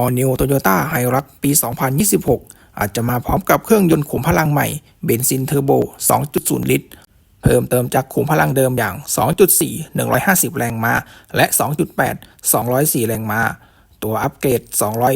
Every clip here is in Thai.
All New Toyota Hilux ปี 2026 อาจจะมาพร้อมกับเครื่องยนต์ขุมพลังใหม่เบนซินเทอร์โบ 2.0 ลิตร เพิ่มเติมจากขุมพลังเดิมอย่าง 2.4 150 แรงม้า และ 2.8 204 แรงม้า ตัวอัปเกรด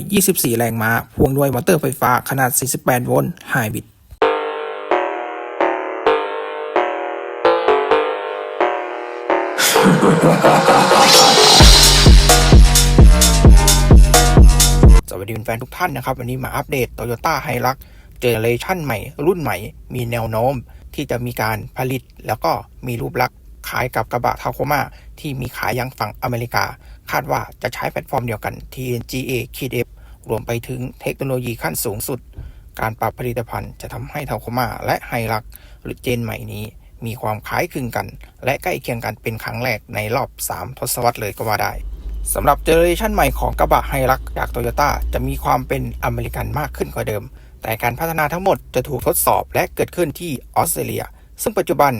224 แรงม้า พ่วงด้วยมอเตอร์ไฟฟ้าขนาด 48 โวลต์ไฮบริดส วัสดีแฟนทุกท่านนะครับ วันนี้มาอัปเดต Toyota Hilux เจเนเรชันใหม่ รุ่นใหม่ มีแนวโน้ม ที่จะมีการผลิต แล้วก็มีรูปลักษณ์คล้ายกับกระบะทาโคมาที่มีขายยังฝั่งอเมริกา คาดว่าจะใช้แพลตฟอร์มเดียวกัน TNGA k i d f รวมไปถึงเทคโนโลยีขั้นสูงสุด การปรับผลิตภัณฑ์จะทำให้ทาโคมาและไฮลักหรือเจนใหม่นี้ มีความคล้ายคลึงกัน และใกล้เคียงกันเป็นครั้งแรกในรอบ 3 ทศวรรษเลยก็ว่าได้ สำหรับเจเนอเรชันใหม่ของกระบะไฮรักจากโตโยต้าจะมีความเป็นอเมริกันมากขึ้นกว่าเดิม แต่การพัฒนาทั้งหมดจะถูกทดสอบและเกิดขึ้นที่ออสเตรเลีย ซึ่งปัจจุบัน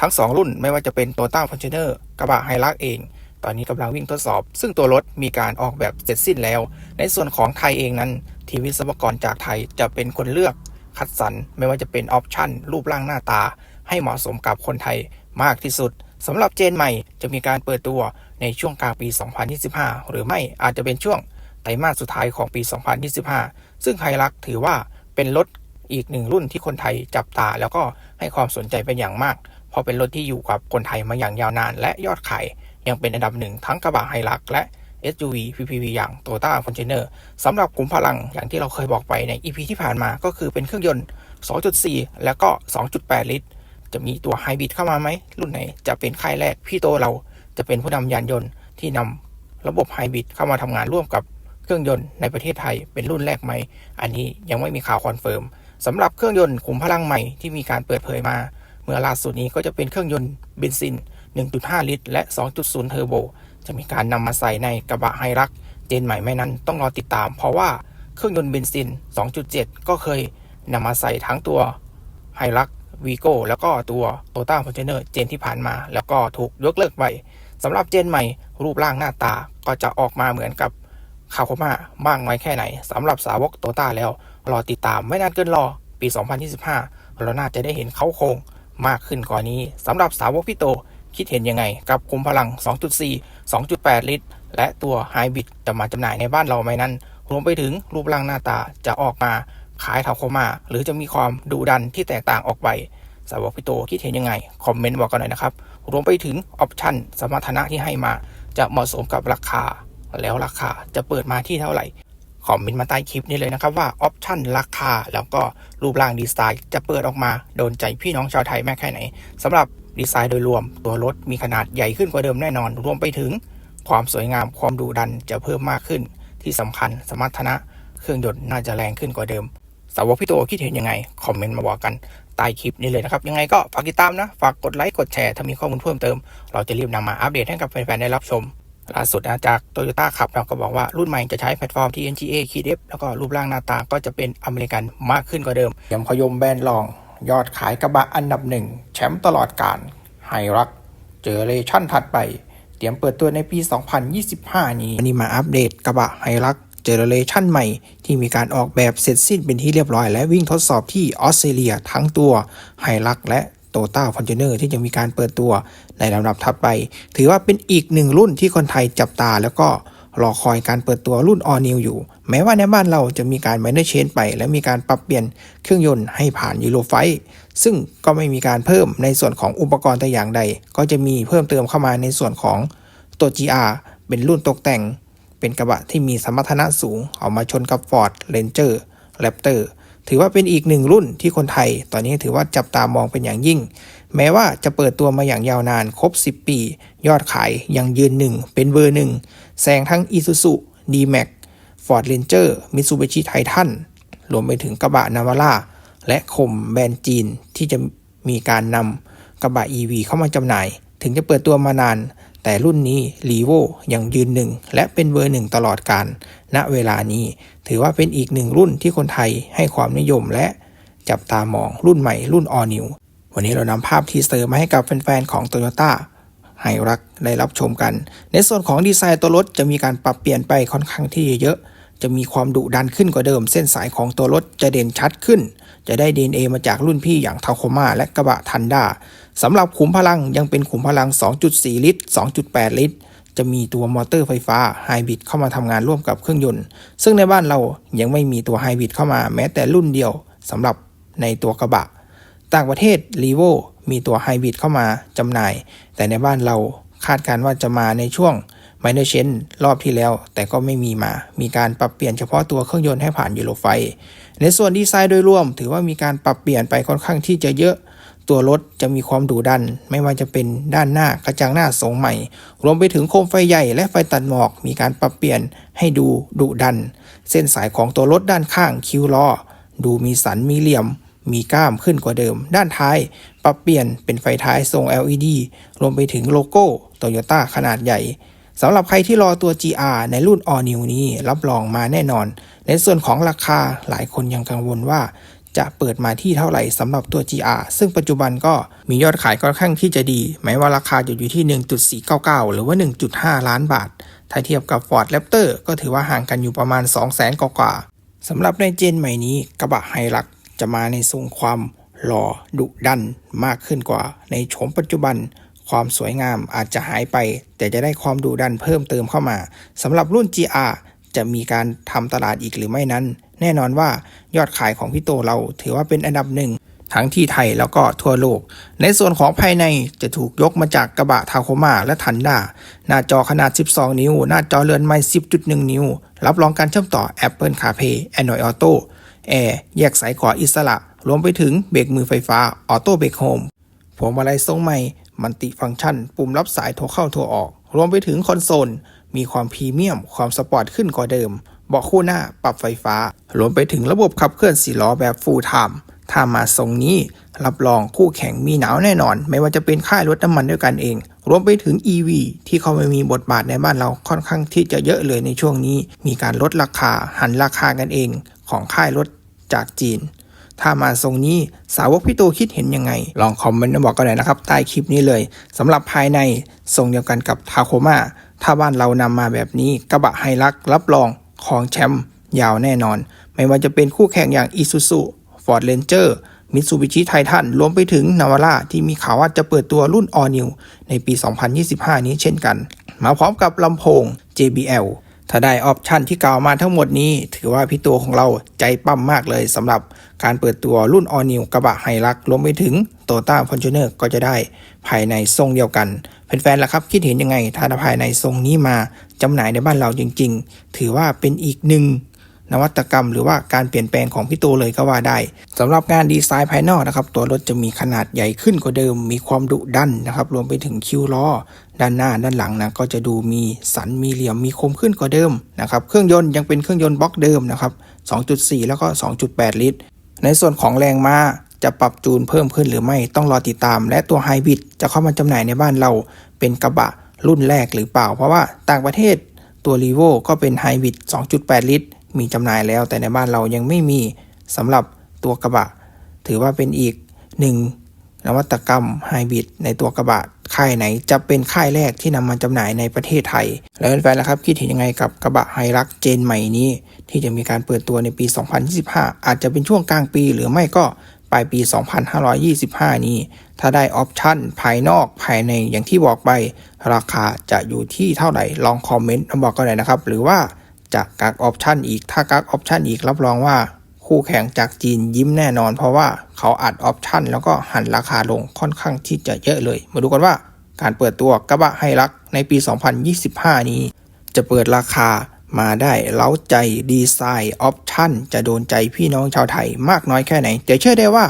ทั้ง 2 รุ่นไม่ว่าจะเป็นโตต้าฟอนเชเนอร์กระบะไฮรักเอง ตอนนี้กำลังวิ่งทดสอบ ซึ่งตัวรถมีการออกแบบเสร็จสิ้นแล้ว ในส่วนของไทยเองนั้น ทีมวิศวกรจากไทยจะเป็นคนเลือกคัดสรรไม่ว่าจะเป็นออปชั่นรูปร่างหน้าตา ให้เหมาะสมกับคนไทยมากที่สุดสำหรับเจนใหม่จะมีการเปิดตัว ในช่วงกลางปี 2025 หรือไม่อาจจะเป็นช่วงไตรมาสสุดท้ายของปี 2025 ซึ่งไฮรักถือว่าเป็นรถอีกหนึ่งรุ่นที่คนไทยจับตา แล้วก็ให้ความสนใจเป็นอย่างมาก เพราะเป็นรถที่อยู่กับคนไทยมาอย่างยาวนาน และยอดขายยังเป็นอันดับหนึ่งทั้งกระบะไฮรักและ SUV PPV อย่าง Toyota Fortuner สำหรับกลุ่มพลังอย่างที่เราเคยบอกไปใน EP ที่ผ่านมาก็คือเป็นเครื่องยนต์ 2.4 แล้วก็ 2.8 ลิตร จะมีตัวไฮบริดเข้ามาไหม รุ่นไหนจะเป็นค่ายแรก พี่โตเรา จะเป็นผู้นำยานยนต์ที่นำระบบไฮบริดเข้ามาทำงานร่วมกับเครื่องยนต์ในประเทศไทยเป็นรุ่นแรกไหม อันนี้ยังไม่มีข่าวคอนเฟิร์มสำหรับเครื่องยนต์ขุมพลังใหม่ที่มีการเปิดเผยมา เมื่อล่าสุดนี้ก็จะเป็นเครื่องยนต์เบนซิน 1.5 ลิตร และ 2.0 เทอร์โบ จะมีการนำมาใส่ในกระบะไฮรักเจนใหม่ไม่นั้นต้องรอติดตาม เพราะว่าเครื่องยนต์เบนซิน 2.7 ก็เคยนำมาใส่ทั้งตัวไฮรักวีโก้แล้วก็ตัวโตต้าฟอร์จูเนอร์เจนที่ผ่านมา แล้วก็ถูกยกเลิกไป สำหรับเจนใหม่รูปร่างหน้าตาก็จะออกมาเหมือนกับคาโคมาบ้างไว้แค่ไหนสำหรับสาวกโตต้าแล้ว รอติดตามไม่นานเกินรอปี 2025 เราน่าจะได้เห็นเขาโครงมากขึ้นกว่านี้สำหรับสาวกพี่โตคิดเห็นยังไง กับคุมพลัง 2.4 2.8 ลิตร และตัวไฮบริดจะมาจำหน่ายในบ้านเราไหมนั้น รวมไปถึงรูปร่างหน้าตาจะออกมาขายทาโคมา หรือจะมีความดุดันที่แตกต่างออกไป สาวกพี่โตคิดเห็นยังไง คอมเมนต์บอกกันหน่อยนะครับ รวมไปถึงออปชันสมรรถนะที่ให้มาจะเหมาะสมกับราคา แล้วราคาจะเปิดมาที่เท่าไหร่คอมเมนต์มาใต้คลิปนี้เลยนะครับว่าออปชันราคาแล้วก็รูปร่างดีไซน์จะเปิดออกมาโดนใจพี่น้องชาวไทยแม่แค่ไหนสำหรับดีไซน์โดยรวม ตัวรถมีขนาดใหญ่ขึ้นกว่าเดิมแน่นอน รวมไปถึงความสวยงามความดุดันจะเพิ่มมากขึ้น ที่สำคัญสมรรถนะ เครื่องยนต์น่าจะแรงขึ้นกว่าเดิมสาวกพี่โตคิดเห็นยังไง คอมเมนต์มาบอกกัน ใต้คลิปนี้เลยนะครับ ยังไงก็ฝากติดตามนะ ฝากกดไลค์ กดแชร์ ถ้ามีข้อมูลเพิ่มเติม เราจะรีบนำมาอัปเดตให้กับแฟนๆ ได้รับชม ล่าสุดนะจากโตโยต้าขับเราก็บอกว่ารุ่นใหม่จะใช้แพลตฟอร์มที่ NGA k d f แล้วก็รูปร่างหน้าตาก็จะเป็นอเมริกันมากขึ้นกว่าเดิมยังพยมแบรนด์รอง ยอดขายกระบะอันดับหนึ่งแชมป์ตลอดการไฮรักเจอเรชั่นถัดไป เตรียมเปิดตัวในปี 2025 นี้วันนี้มาอัปเดตกระบะไฮรัก เจเนเรชันใหม่ ที่มีการออกแบบเสร็จสิ้นเป็นที่เรียบร้อย และวิ่งทดสอบที่ออสเตรเลียทั้งตัวไฮรักและโตต้าฟอนเจเนอร์ที่จะมีการเปิดตัวในลำดับถัดไป ถือว่าเป็นอีกหนึ่งรุ่นที่คนไทยจับตาแล้วก็รอคอยการเปิดตัวรุ่นออนิวอยู่ แม้ว่าในบ้านเราจะมีการไมเนอร์เชนไป และมีการปรับเปลี่ยนเครื่องยนต์ให้ผ่านยูโรไฟซึ่งก็ไม่มีการเพิ่มในส่วนของอุปกรณ์แต่อย่างใด ก็จะมีเพิ่มเติมเข้ามาในส่วนของตัว GR เป็นรุ่นตกแต่ง เป็นกระบะที่มีสมรรถนะสูงเอามาชนกับ Ford Ranger Raptor ถือว่าเป็นอีกหนึ่งรุ่นที่คนไทย ตอนนี้ถือว่าจับตามองเป็นอย่างยิ่ง แม้ว่าจะเปิดตัวมาอย่างยาวนานครบ 10 ปี ยอดขายยังยืนหนึ่งเป็นเบอร์หนึ่งแซงทั้ง Isuzu D-Max Ford Ranger Mitsubishi Titan รวมไปถึงกระบะนาวาร่าและคมแบรนด์จีนที่จะมีการนำกระบะ EV เข้ามาจำหน่าย ถึงจะเปิดตัวมานาน แต่รุ่นนี้ลีโวยังยืนหนึ่งและเป็นเบอร์หนึ่งตลอดการ ณ เวลานี้ ถือว่าเป็นอีกหนึ่งรุ่นที่คนไทยให้ความนิยมและจับตามองรุ่นใหม่รุ่นออนิววันนี้เรานำภาพทีเซอร์มาให้กับแฟนๆของ Toyota ให้รักได้รับชมกัน ในส่วนของดีไซน์ตัวรถจะมีการปรับเปลี่ยนไปค่อนข้างที่เยอะ จะมีความดุดันขึ้นกว่าเดิม เส้นสายของตัวรถจะเด่นชัดขึ้น จะได้ DNA มาจากรุ่นพี่อย่างทาโคมาและกระบะทันด้าสำหรับขุมพลังยังเป็นขุมพลัง 2.4 ลิตร 2.8 ลิตร จะมีตัวมอเตอร์ไฟฟ้าไฮบริดเข้ามาทำงานร่วมกับเครื่องยนต์ ซึ่งในบ้านเรายังไม่มีตัวไฮบริดเข้ามาแม้แต่รุ่นเดียวสำหรับในตัวกระบะ ต่างประเทศ r ีโวมีตัวไฮบริดเข้ามาจำหน่าย แต่ในบ้านเราคาดการณ์ว่าจะมาในช่วง m i n o r c h a n รอบที่แล้ว แต่ก็ไม่มีมา มีการปรับเปลี่ยนเฉพาะตัวเครื่องยนต์ให้ผ่านยูโรไฟ ในส่วนดีไซน์โดยรวม ถือว่ามีการปรับเปลี่ยนไปค่อนข้างที่จะเยอะ ตัวรถจะมีความดุดัน ไม่ว่าจะเป็นด้านหน้ากระจังหน้าทรงใหม่ รวมไปถึงโคมไฟใหญ่และไฟตัดหมอก มีการปรับเปลี่ยนให้ดูดุดัน เส้นสายของตัวรถด้านข้างคิ้วล้อดูมีสันมีเหลี่ยมมีก้ามขึ้นกว่าเดิม ด้านท้าย ปรับเปลี่ยนเป็นไฟท้ายทรง LED รวมไปถึงโลโก้โตโยต้าขนาดใหญ่ สำหรับใครที่รอตัว GR ในรุ่น All New นี้รับรองมาแน่นอน ในส่วนของราคาหลายคนยังกังวลว่า จะเปิดมาที่เท่าไหร่สำหรับตัว GR ซึ่งปัจจุบันก็มียอดขายค่อนข้างที่จะดีแม้ว่าราคาจะอยู่ที่ 1.499 หรือว่า 1.5 ล้านบาท ถ้าเทียบกับ Ford Raptor ก็ถือว่าห่างกันอยู่ประมาณ 200,000กว่าสำหรับในเจนใหม่นี้กระบะไฮรักจะมาในทรงความหล่อดุดันมากขึ้นกว่าในโฉมปัจจุบัน ความสวยงามอาจจะหายไป แต่จะได้ความดุดันเพิ่มเติมเข้ามาสำหรับรุ่น GR จะมีการทำตลาดอีกหรือไม่นั้น แน่นอนว่ายอดขายของพี่โตเราถือว่าเป็นอันดับหนึ่งทั้งที่ไทยแล้วก็ทั่วโลก ในส่วนของภายในจะถูกยกมาจากกระบะทาโคมาและทันดา หน้าจอขนาด 12 นิ้ว หน้าจอเรือนไม้ 10.1 นิ้ว รับรองการเชื่อมต่อ Apple CarPlay Android Auto แอร์แยกสายขวาอิสระ รวมไปถึงเบรกมือไฟฟ้า ออโต้เบรกโฮมพวงมาลัยทรงใหม่ มันติฟังก์ชัน ปุ่มรับสายโทรเข้าโทรออก รวมไปถึงคอนโซล มีความพรีเมียม ความสปอร์ตขึ้นกว่าเดิม เบาะคู่หน้าปรับไฟฟ้า รวมไปถึงระบบขับเคลื่อนสี่ล้อแบบฟูลไทม์ถ้ามาทรงนี้ รับรองคู่แข่งมีหนาวแน่นอน ไม่ว่าจะเป็นค่ายรถน้ำมันด้วยกันเอง รวมไปถึง EV ที่เขาไม่มีบทบาทในบ้านเราค่อนข้างที่จะเยอะเลยในช่วงนี้ มีการลดราคาหันราคากันเองของค่ายรถจากจีน ถ้ามาทรงนี้สาวกพี่โตคิดเห็นยังไง ลองคอมเมนต์มาบอกกันหน่อยนะครับ ใต้คลิปนี้เลยสำหรับภายในทรงเดียวกันกับทาโคมาถ้าบ้านเรานำมาแบบนี้กระบะไฮรักรับรองของแชมป์ยาวแน่นอน ไม่ว่าจะเป็นคู่แข่งอย่าง Isuzu Ford Ranger Mitsubishi Titan รวมไปถึง Navara ที่มีข่าวว่าจะเปิดตัวรุ่น All New ในปี 2025 นี้เช่นกัน มาพร้อมกับลำโพง JBL ถ้าได้ออปชันที่กล่าวมาทั้งหมดนี้ ถือว่าพี่ตัวของเราใจปั้มมากเลยสำหรับการเปิดตัวรุ่น All New กระบะไฮรักรวมไปถึง t o y o t a Fortuner ก็จะได้ภายในทรงเดียวกันแฟนๆล่ะครับ คิดเห็นยังไง ถ้าภายในทรงนี้มาจำหน่ายในบ้านเราจริง ๆ ถือว่าเป็นอีกหนึ่ง นวัตกรรมหรือว่าการเปลี่ยนแปลงของพี่โตเลยก็ว่าได้สำหรับงานดีไซน์ภายนอกนะครับ ตัวรถจะมีขนาดใหญ่ขึ้นกว่าเดิม มีความดุดันนะครับ รวมไปถึงคิ้วล้อ ด้านหน้าด้านหลังนะก็จะดูมีสันมีเหลี่ยมมีคมขึ้นกว่าเดิมนะครับเครื่องยนต์ยังเป็นเครื่องยนต์บล็อกเดิมนะครับ 2.4 แล้วก็ 2.8 ลิตร ในส่วนของแรงม้าจะปรับจูนเพิ่มขึ้นหรือไม่ต้องรอติดตาม และตัวไฮบริดจะเข้ามาจำหน่ายในบ้านเราเป็นกระบะรุ่นแรกหรือเปล่า เพราะว่าต่างประเทศตัว r ีโวก็เป็นไฮบริด2.8 ลิตร มีจำหน่ายแล้ว แต่ในบ้านเรายังไม่มีสำหรับตัวกระบะ ถือว่าเป็นอีกหนึ่งนวัตกรรมไฮบริดในตัวกระบะค่ายไหนจะเป็นค่ายแรกที่นำมาจำหน่ายในประเทศไทย แล้วแฟนๆล่ะครับคิดเห็นยังไงกับกระบะไฮรักเจนใหม่นี้ ที่จะมีการเปิดตัวในปี 2025 อาจจะเป็นช่วงกลางปี หรือไม่ก็ปลายปี 2525 นี้ ถ้าได้ออปชั่นภายนอกภายในอย่างที่บอกไป ราคาจะอยู่ที่เท่าไหร่ลองคอมเมนต์มาบอกกันหน่อยนะครับ หรือว่า จะกักออปชันอีก ถ้ากักออปชันอีกรับรองว่า คู่แข่งจากจีนยิ้มแน่นอน เพราะว่าเขาอัดออปชันแล้วก็หันราคาลงค่อนข้างที่จะเยอะเลย มาดูกันว่าการเปิดตัวกระบะไฮรักในปี 2025 นี้ จะเปิดราคามาได้เล้าใจดีไซน์ออปชั่นจะโดนใจพี่น้องชาวไทยมากน้อยแค่ไหน แต่เชื่อได้ว่า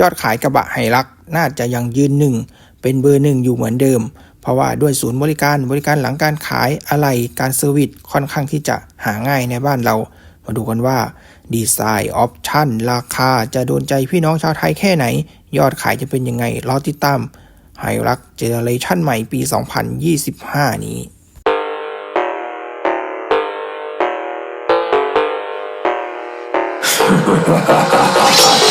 ยอดขายกระบะไฮรักน่าจะยังยืนหนึ่ง เป็นเบอร์หนึ่งอยู่เหมือนเดิม เพราะว่าด้วยศูนย์บริการบริการหลังการขายอะไรการเซอร์วิสค่อนข้างที่จะหาง่ายในบ้านเรา มาดูกันว่าดีไซน์ออปชั่นราคาจะโดนใจพี่น้องชาวไทยแค่ไหน ยอดขายจะเป็นยังไงรอติดตามไฮรักเจเนเรชันใหม่ปี 2025 นี้ Ha ha ha ha ha!